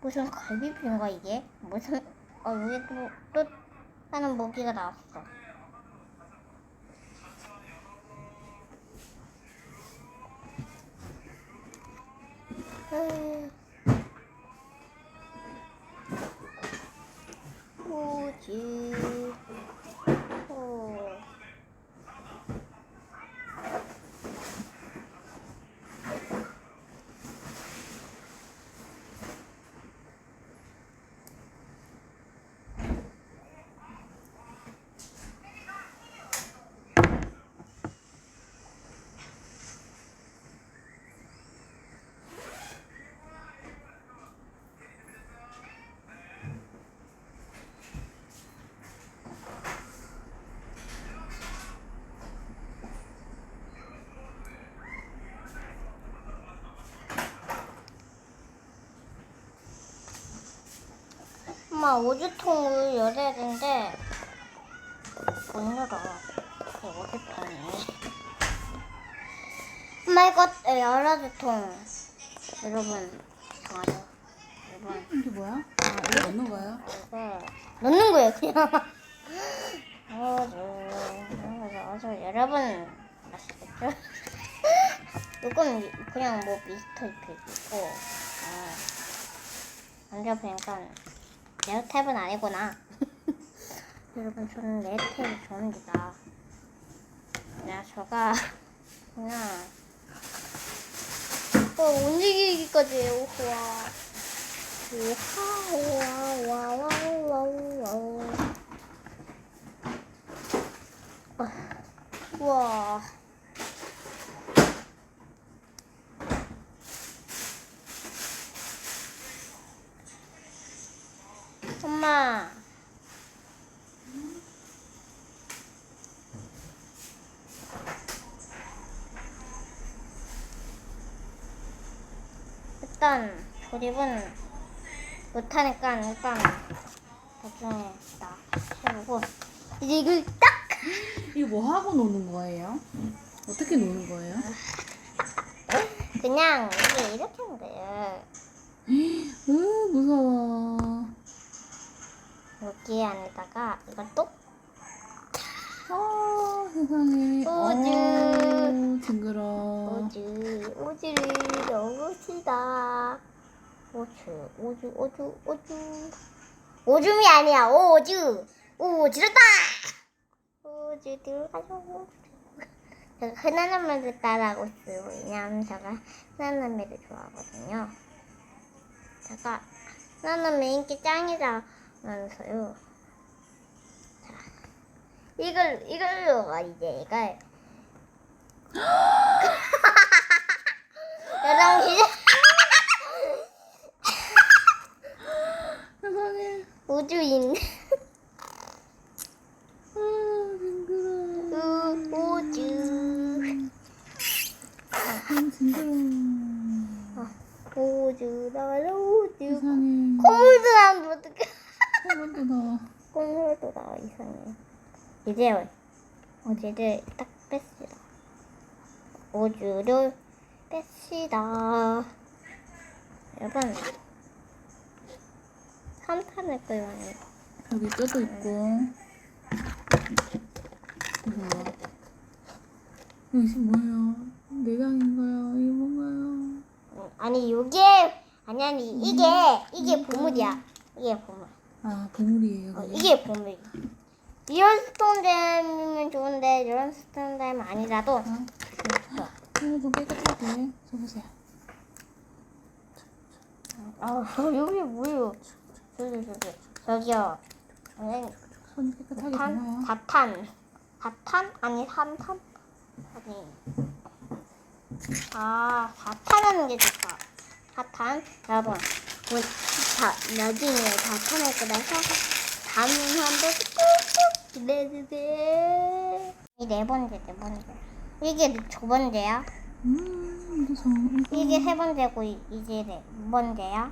무슨 갈비뼈인가 이게? 무슨 어 여기 또, 또 하는 모기가 나왔어. 에이. 오지. 오. 엄마 우주통을 열어야 되는데 못 열어. 이 우주통이. 엄마 이거 열어줘 통. 여러분 이상하죠? 여러분 이게 뭐야? 아, 이거 넣는 거야? 이거 넣는 거예요 그냥. 어저 여러분 아시겠죠? 이건 그냥 뭐 미스터 이프고 아, 완전 보니까 레어 탭은 아니구나. 여러분 저는 레어 탭이 좋습니다. 야 저가 그냥 어 움직이기까지 해요. 와. 와와와와와와 와. 엄마. 일단 조립은 못하니까 일단 나중에 나 해보고 이제 이걸 딱 이거 뭐 하고 노는 거예요? 어떻게 노는 거예요? 그냥 이게 이렇게 하면 돼요. 으 무서워. 여기 안에다가 이걸 또 아 세상에. 우주. 어. 오즈 오즈를 넣읍시다. 오즈 오즈 오즈 오즈 오줌이 아니야 오즈 오즈르다 오즈 들어가죠. 제가 흔한 남매를 따라하고 있어요. 왜냐하면 제가 흔한 남매를 좋아하거든요. 제가 흔한 남매 인기 짱이라면서요. 자, 이걸 이걸로 이제 이걸 여러분 세상에. 우주인 아 징그러. 우, 우주 아 징그러. 우주 나라 우주 세상에. 콧물도 나오면 어떡해 콧물도 나와. 콧물도 나와 이상해 이제 우주를 딱 뺐시다 우주를 뺐시다 여러분 한판을 끌어요 여기 뼈도 있고. 무서워. 이게 뭐예요? 내장인가요? 이게 뭔가요? 음, 아니 요게 아니 아니 이게 이게 보물이야 이게 보물 아 보물이에요. 어? 이게 보물 이런 스톤댐이면 좋은데 이런 스톤댐 아니라도 어? 좋아 이거 좀 깨끗하게 써보세요. 아 여기 뭐예요? 저기 저기 저기요. 아니 손이 깨끗하게 탄 되나요? 사탄. 사탄? 아니 산탄 아니. 아 사탄하는 게 좋다. 사탄? 여러분 뭐, 다 나중에 사탄할 거라서 다음 한번 꾹꾹 기대주세요. 이 네 번째 네 번째 이게 두 번째야 음 무서워. 이게 세 번째고 이- 이제 네 번째야